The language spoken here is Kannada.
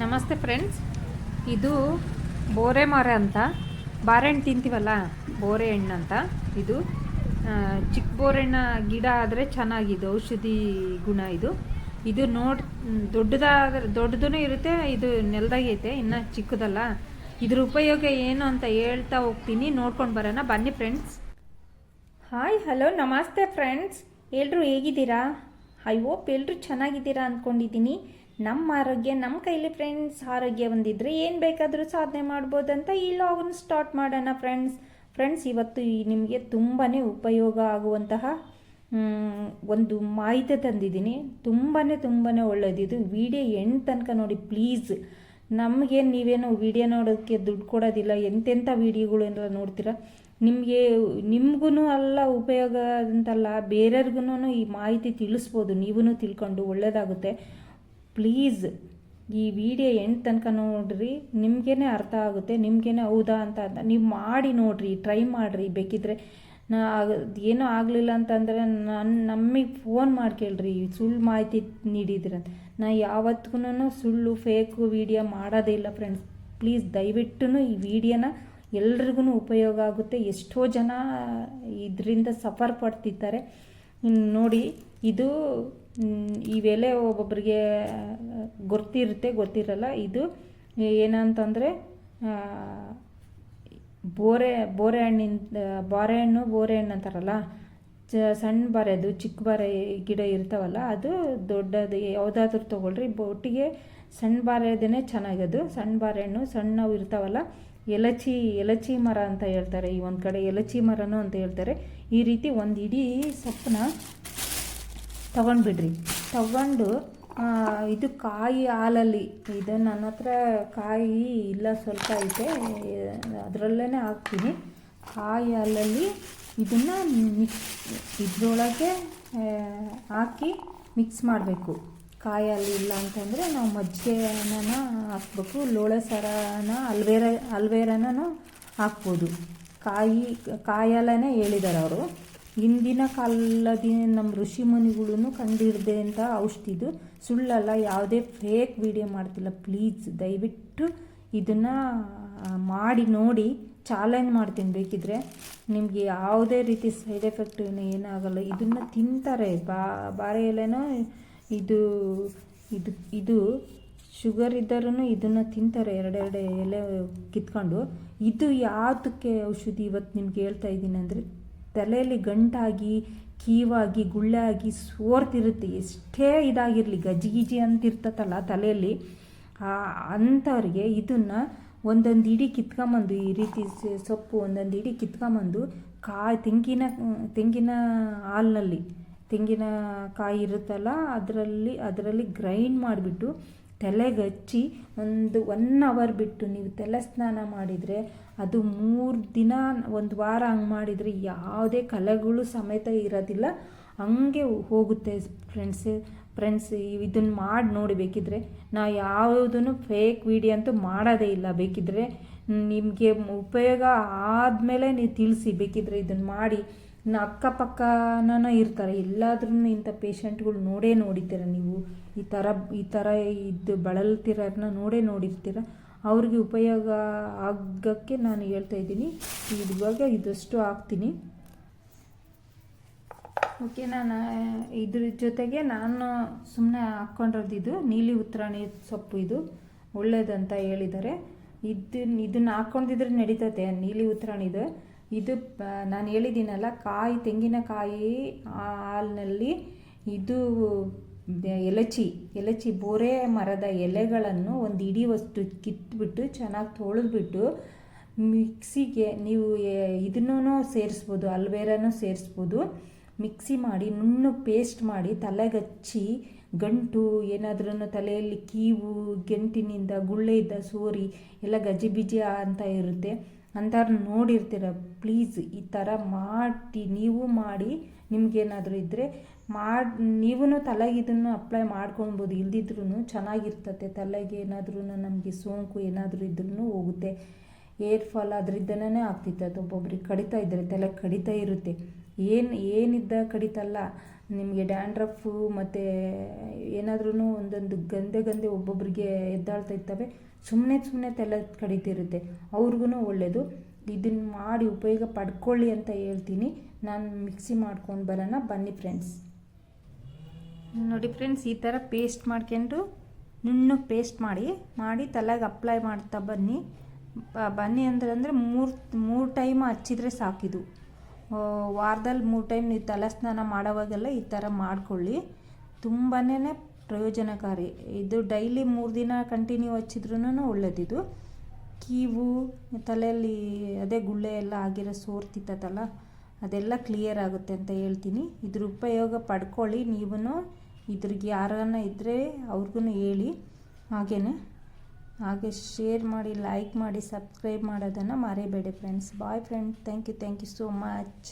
ನಮಸ್ತೆ ಫ್ರೆಂಡ್ಸ್. ಇದು ಬೋರೆ ಮರ ಅಂತ. ಬಾರೆಹಣ್ಣು ತಿಂತೀವಲ್ಲ? ಬೋರೆ ಹಣ್ಣು ಅಂತ. ಇದು ಚಿಕ್ಕ ಬೋರೆಹಣ್ಣ ಗಿಡ ಆದರೆ ಚೆನ್ನಾಗಿದೆ, ಔಷಧಿ ಗುಣ ಇದು. ಇದು ನೋಡ್, ದೊಡ್ಡದಾದ್ರೆ ದೊಡ್ಡದೂ ಇರುತ್ತೆ, ಇದು ನೆಲದಾಗೈತೆ ಇನ್ನು ಚಿಕ್ಕದಲ್ಲ. ಇದ್ರ ಉಪಯೋಗ ಏನು ಅಂತ ಹೇಳ್ತಾ ಹೋಗ್ತೀನಿ, ನೋಡ್ಕೊಂಡು ಬರೋಣ. ಬನ್ನಿ friends. Hi hello namaste friends. ಎಲ್ಲರೂ ಹೇಗಿದ್ದೀರಾ? ಐ ಹೋಪ್ ಎಲ್ಲರೂ ಚೆನ್ನಾಗಿದ್ದೀರಾ ಅಂದ್ಕೊಂಡಿದ್ದೀನಿ ನಮ್ಮ ಆರೋಗ್ಯ, ನಮ್ಮ ಕೈಲಿ ಫ್ರೆಂಡ್ಸ್ ಆರೋಗ್ಯ ಒಂದಿದ್ರೆ ಏನು ಬೇಕಾದರೂ ಸಾಧನೆ ಮಾಡ್ಬೋದಂತ ಈ ಲಾಗನ್ನು ಸ್ಟಾರ್ಟ್ ಮಾಡೋಣ ಫ್ರೆಂಡ್ಸ್ ಫ್ರೆಂಡ್ಸ್ ಇವತ್ತು ನಿಮಗೆ ತುಂಬಾ ಉಪಯೋಗ ಆಗುವಂತಹ ಒಂದು ಮಾಹಿತಿ ತಂದಿದ್ದೀನಿ. ತುಂಬಾ ತುಂಬಾ ಒಳ್ಳೆಯದಿದು ವಿಡಿಯೋ ಎಂಡ್ ತನಕ ನೋಡಿ ಪ್ಲೀಸ್ ನಮಗೆ ನೀವೇನು ವಿಡಿಯೋ ನೋಡೋಕ್ಕೆ ದುಡ್ಡು ಕೊಡೋದಿಲ್ಲ, ಎಂತೆಂಥ ವಿಡಿಯೋಗಳೆಲ್ಲ ನೋಡ್ತೀರಾ? ನಿಮಗೆ ನಿಮಗೂ ಅಲ್ಲ ಉಪಯೋಗ ಅಂತಲ್ಲ ಬೇರೆಯವ್ರಿಗೂ ಈ ಮಾಹಿತಿ ತಿಳಿಸ್ಬೋದು ನೀವೂ ತಿಳ್ಕೊಂಡು ಒಳ್ಳೆಯದಾಗುತ್ತೆ ಪ್ಲೀಸ್ ಈ ವಿಡಿಯೋ ಎಂಡ್ ತನಕ ನೋಡ್ರಿ, ನಿಮಗೇನೆ ಅರ್ಥ ಆಗುತ್ತೆ, ನಿಮಗೇನೆ ಹೌದಾ ಅಂತ ನೀವು ಮಾಡಿ ನೋಡ್ರಿ ಟ್ರೈ ಮಾಡಿರಿ. ಬೇಕಿದ್ರೆ ನಾ ಏನೂ ಆಗಲಿಲ್ಲ ಅಂತಂದರೆ ನನ್ನ ನಮಗೆ ಫೋನ್ ಮಾಡಿ ಕೇಳ್ರಿ. ಸುಳ್ಳು ಮಾಹಿತಿ ನೀಡಿದ್ರಂತ ನಾ ಯಾವತ್ತಿಗೂ ಸುಳ್ಳು ಫೇಕು ವಿಡಿಯೋ ಮಾಡೋದೇ ಇಲ್ಲ ಫ್ರೆಂಡ್ಸ್ ಪ್ಲೀಸ್ ದಯವಿಟ್ಟು ಈ ವಿಡಿಯೋನ ಎಲ್ರಿಗೂ ಉಪಯೋಗ ಆಗುತ್ತೆ. ಎಷ್ಟೋ ಜನ ಇದರಿಂದ ಸಫರ್ ಪಡ್ತಿದ್ದಾರೆ. ನೋಡಿ, ಇದು ಮ್, ಇವೆಲೆ ಒಬ್ಬೊಬ್ಬರಿಗೆ ಗೊತ್ತಿರುತ್ತೆ ಗೊತ್ತಿರಲ್ಲ. ಇದು ಏನಂತಂದರೆ ಬೋರೆ ಬೋರೆ ಹಣ್ಣಿನ ಬಾರೆಹಣ್ಣು ಬೋರೆ ಹಣ್ಣು ಅಂತಾರಲ್ಲ? ಚ ಸಣ್ಣ ಬಾರೆದು ಚಿಕ್ಕ ಬಾರೆ ಗಿಡ ಇರ್ತಾವಲ್ಲ ಅದು ದೊಡ್ಡದು ಯಾವುದಾದ್ರೂ ತೊಗೊಳ್ರಿ. ಒಟ್ಟಿಗೆ ಸಣ್ಣ ಬಾರೆದೇ ಚೆನ್ನಾಗದು. ಸಣ್ಣ ಬಾರೆ ಹಣ್ಣು ಸಣ್ಣವು ಇರ್ತಾವಲ್ಲ? ಎಲಚಿ ಎಲಚಿ ಮರ ಅಂತ ಹೇಳ್ತಾರೆ. ಈ ಒಂದು ಕಡೆ ಎಲಚಿ ಮರನೂ ಅಂತ ಹೇಳ್ತಾರೆ. ಈ ರೀತಿ ಒಂದು ಇಡೀ ಸೊಪ್ಪನ್ನ ತಗೊಂಡ್ಬಿಡ್ರಿ ತಗೊಂಡು ಇದು ಕಾಯಿ ಹಾಲಲ್ಲಿ, ಇದು ನನ್ನ ಹತ್ರ ಕಾಯಿ ಇಲ್ಲ ಸ್ವಲ್ಪ ಐತೆ ಅದರಲ್ಲೇ ಹಾಕ್ತೀನಿ. ಕಾಯಿ ಹಾಲಲ್ಲಿ ಇದನ್ನು ಮಿಕ್ಸ್ ಇದ್ರೊಳಗೆ ಹಾಕಿ ಮಿಕ್ಸ್ ಮಾಡಬೇಕು. ಕಾಯಿ ಹಾಲು ಇಲ್ಲ ಅಂತಂದರೆ ನಾವು ಮಜ್ಜಿಗೆನ ಹಾಕ್ಬೇಕು, ಲೋಳೆ ಸರನ, ಅಲ್ವೇರ ಅಲ್ವೇರನೂ ಹಾಕ್ಬೋದು. ಕಾಯಿ ಕಾಯಿ ಹಾಲನೇ ಹೇಳಿದ್ದಾರೆ ಅವರು. ಹಿಂದಿನ ಕಾಲದ ನಮ್ಮ ಋಷಿ ಮುನಿಗಳು ಅಂತ ಔಷಧಿದು. ಸುಳ್ಳಲ್ಲ, ಯಾವುದೇ ಫೇಕ್ ವಿಡಿಯೋ ಮಾಡ್ತಿಲ್ಲ. ಪ್ಲೀಸ್ ದಯವಿಟ್ಟು ಇದನ್ನು ಮಾಡಿ ನೋಡಿ ಚಾಲೆಂಜ್ ಮಾಡ್ತೀನಿ ಬೇಕಿದ್ರೆ. ನಿಮಗೆ ಯಾವುದೇ ರೀತಿ ಸೈಡ್ ಎಫೆಕ್ಟ್ ಏನಾಗಲ್ಲ. ಇದನ್ನು ತಿಂತಾರೆ. ಬಾ, ಬಾರೆ ಎಲೆನೋ ಇದು ಇದು ಇದು ಶುಗರ್ ಇದ್ದರೂ ಇದನ್ನು ತಿಂತಾರೆ. ಎರಡೆರಡು ಎಲೆ ಕಿತ್ಕೊಂಡು. ಇದು ಯಾವುದಕ್ಕೆ ಔಷಧಿ? ಇವತ್ತು ನಿಮ್ಗೆ ಹೇಳ್ತಾ ಇದ್ದೀನಿ ಅಂದರೆ ತಲೆಯಲ್ಲಿ ಗಂಟಾಗಿ, ಕೀವಾಗಿ ಗುಳ್ಳೆ ಆಗಿ ಸೋರ್ತಿರುತ್ತೆ. ಎಷ್ಟೇ ಇದಾಗಿರಲಿ ಗಜಿಗಿಜಿ ಅಂತಿರ್ತತಲ್ಲ ತಲೆಯಲ್ಲಿ ಅಂಥವ್ರಿಗೆ ಇದನ್ನು ಒಂದೊಂದು ಇಡೀ ಕಿತ್ಕೊಂಬಂದು, ಈ ರೀತಿ ಸೊಪ್ಪು ಒಂದೊಂದು ಇಡೀ ಕಿತ್ಕೊಂಬಂದು, ಕಾಯಿ ತೆಂಗಿನ ತೆಂಗಿನ ಹಾಲಿನಲ್ಲಿ, ತೆಂಗಿನ ಕಾಯಿ ಇರುತ್ತಲ್ಲ, ಅದರಲ್ಲಿ ಅದರಲ್ಲಿ ಗ್ರೈಂಡ್ ಮಾಡಿಬಿಟ್ಟು ತಲೆಗೆ ಹಚ್ಚಿ ಒಂದು ಒನ್ ಅವರ್ ಬಿಟ್ಟು ನೀವು ತಲೆ ಸ್ನಾನ ಮಾಡಿದರೆ ಅದು ಮೂರು ದಿನ ಒಂದು ವಾರ ಹಂಗೆ ಮಾಡಿದರೆ ಯಾವುದೇ ಕಲೆಗಳು ಸಮೇತ ಇರೋದಿಲ್ಲ. ಹಂಗೆ ಹೋಗುತ್ತೆ ಫ್ರೆಂಡ್ಸ್ ಫ್ರೆಂಡ್ಸ್ ಇದನ್ನು ಮಾಡಿ ನೋಡಿ ಬೇಕಿದ್ರೆ. ನಾವು ಯಾವುದನ್ನು ಫೇಕ್ ವಿಡಿಯೋ ಅಂತೂ ಮಾಡೋದೇ ಇಲ್ಲ ಬೇಕಿದ್ರೆ. ನಿಮಗೆ ಉಪಯೋಗ ಆದಮೇಲೆ ನೀವು ತಿಳಿಸಿ ಬೇಕಿದ್ರೆ ಇದನ್ನು ಮಾಡಿ. ಇನ್ನು ಅಕ್ಕಪಕ್ಕನ ಇರ್ತಾರೆ ಎಲ್ಲಾದ್ರೂ ಇಂಥ ಪೇಷಂಟ್ಗಳು ನೋಡೇ ನೋಡಿದ್ದೀರ ನೀವು. ಈ ಥರ ಈ ಥರ ಇದು ಬಳಲ್ತಿರೋರನ್ನ ನೋಡೇ ನೋಡಿರ್ತೀರ. ಅವ್ರಿಗೆ ಉಪಯೋಗ ಆಗೋಕ್ಕೆ ನಾನು ಹೇಳ್ತಾ ಇದ್ದೀನಿ. ಇವಾಗ ಇದಷ್ಟು ಹಾಕ್ತೀನಿ. ಓಕೆ, ನಾನು ಇದ್ರ ಜೊತೆಗೆ ನಾನು ಸುಮ್ಮನೆ ಹಾಕ್ಕೊಂಡಿರೋದು ಇದು. ನೀಲಿ ಉತ್ತರಾಣಿ ಸೊಪ್ಪು ಇದು. ಒಳ್ಳೇದಂತ ಹೇಳಿದ್ದಾರೆ. ಇದನ್ನ ಇದನ್ನು ಹಾಕ್ಕೊಂಡಿದ್ರೆ ನಡೀತದೆ ನೀಲಿ ಉತ್ತರಾಣಿದು ಇದು. ನಾನು ಹೇಳಿದ್ದೀನಲ್ಲ, ಕಾಯಿ, ತೆಂಗಿನಕಾಯಿ ಹಾಲಿನಲ್ಲಿ ಇದು ಎಲಚಿ ಎಲಚಿ ಬೋರೆ ಮರದ ಎಲೆಗಳನ್ನು ಒಂದು ಇಡೀ ವಸ್ತು ಕಿತ್ಬಿಟ್ಟು ಚೆನ್ನಾಗಿ ತೊಳೆದ್ಬಿಟ್ಟು ಮಿಕ್ಸಿಗೆ ನೀವು ಇದನ್ನೂ ಸೇರಿಸ್ಬೋದು, ಅಲ್ವೇರನೂ ಸೇರಿಸ್ಬೋದು. ಮಿಕ್ಸಿ ಮಾಡಿ, ನುಣ್ಣು ಪೇಸ್ಟ್ ಮಾಡಿ, ತಲೆಗಚ್ಚಿ, ಗಂಟು ಏನಾದ್ರೂ ತಲೆಯಲ್ಲಿ ಕೀವು, ಗಂಟಿನಿಂದ ಗುಳ್ಳೆಯಿಂದ ಸೋರಿ, ಎಲ್ಲ ಗಜಿಬಿಜಿ ಅಂತ ಇರುತ್ತೆ. ಅಂಥವ್ರು ನೋಡಿರ್ತೀರ, ಪ್ಲೀಸ್ ಈ ಥರ ಮಾಡಿ, ನೀವು ಮಾಡಿ ನಿಮ್ಗೇನಾದರೂ ಇದ್ದರೆ ಮಾಡಿ ನೀವೂ ತಲೆಗೆ ಇದನ್ನು ಅಪ್ಲೈ ಮಾಡ್ಕೊಳ್ಬೋದು. ಇಲ್ದಿದ್ರೂ ಚೆನ್ನಾಗಿರ್ತತೆ. ತಲೆಗೆ ಏನಾದ್ರೂ ನಮಗೆ ಸೋಂಕು ಏನಾದರೂ ಇದ್ರೂ ಹೋಗುತ್ತೆ. ಏರ್ ಫಾಲ್ ಅದರಿಂದನೇ ಆಗ್ತಿತ್ತು ಒಬ್ಬೊಬ್ರಿಗೆ ಕಡಿತಾ ಇದ್ದರೆ ತಲೆ ಕಡಿತಾ ಇರುತ್ತೆ. ಏನು, ಏನಿದ್ದ ಕಡಿತಲ್ಲ ನಿಮಗೆ ಡ್ಯಾಂಡ್ರಫು ಮತ್ತು ಏನಾದ್ರೂ ಒಂದೊಂದು ಗಂದೆ ಗಂದೆ ಒಬ್ಬೊಬ್ಬರಿಗೆ ಎದ್ದಾಳ್ತಾ ಇರ್ತವೆ. ಸುಮ್ಮನೆ ಸುಮ್ಮನೆ ತಲೆ ಕಡಿತಿರುತ್ತೆ ಅವ್ರಿಗೂ ಒಳ್ಳೆಯದು ಇದನ್ನು ಮಾಡಿ ಉಪಯೋಗ ಪಡ್ಕೊಳ್ಳಿ ಅಂತ ಹೇಳ್ತೀನಿ. ನಾನು ಮಿಕ್ಸಿ ಮಾಡ್ಕೊಂಡು ಬರೋಣ. ಬನ್ನಿ ಫ್ರೆಂಡ್ಸ್ ನೋಡಿ ಫ್ರೆಂಡ್ಸ್ ಈ ಥರ ಪೇಸ್ಟ್ ಮಾಡ್ಕೊಂಡು ನುಣ್ಣಗೆ ಪೇಸ್ಟ್ ಮಾಡಿ ಮಾಡಿ ತಲೆಗೆ ಅಪ್ಲೈ ಮಾಡ್ತಾ ಬನ್ನಿ. ಬನ್ನಿ ಅಂದ್ರೆ, ಅಂದರೆ ಮೂರು ಮೂರು ಟೈಮ್ ಹಚ್ಚಿದ್ರೆ ಸಾಕಿದು ವಾರದಲ್ಲಿ ಮೂರು ಟೈಮ್ ನೀವು ತಲೆ ಸ್ನಾನ ಮಾಡೋವಾಗೆಲ್ಲ ಈ ಥರ ಮಾಡ್ಕೊಳ್ಳಿ. ತುಂಬಾ ಪ್ರಯೋಜನಕಾರಿ. ಇದು ಡೈಲಿ ಮೂರು ದಿನ ಕಂಟಿನ್ಯೂ ಹಚ್ಚಿದ್ರೂ ಒಳ್ಳೇದಿದು. ಕೀವು, ತಲೆಯಲ್ಲಿ ಅದೇ ಗುಳ್ಳೆ ಎಲ್ಲ ಆಗಿರೋ ಸೋರ್ತಿತ್ತಲ್ಲ, ಅದೆಲ್ಲ ಕ್ಲಿಯರ್ ಆಗುತ್ತೆ ಅಂತ ಹೇಳ್ತೀನಿ. ಇದ್ರ ಉಪಯೋಗ ಪಡ್ಕೊಳ್ಳಿ ನೀವೂ ಇದ್ರಿಗೆ ಯಾರನ್ನ ಇದ್ದರೆ ಅವ್ರಿಗೂ ಹೇಳಿ. ಹಾಗೇ ಹಾಗೆ ಶೇರ್ ಮಾಡಿ ಲೈಕ್ ಮಾಡಿ ಸಬ್ಸ್ಕ್ರೈಬ್ ಮಾಡೋದನ್ನು ಮರಿಬೇಡಿ friends bye friend thank you thank you so much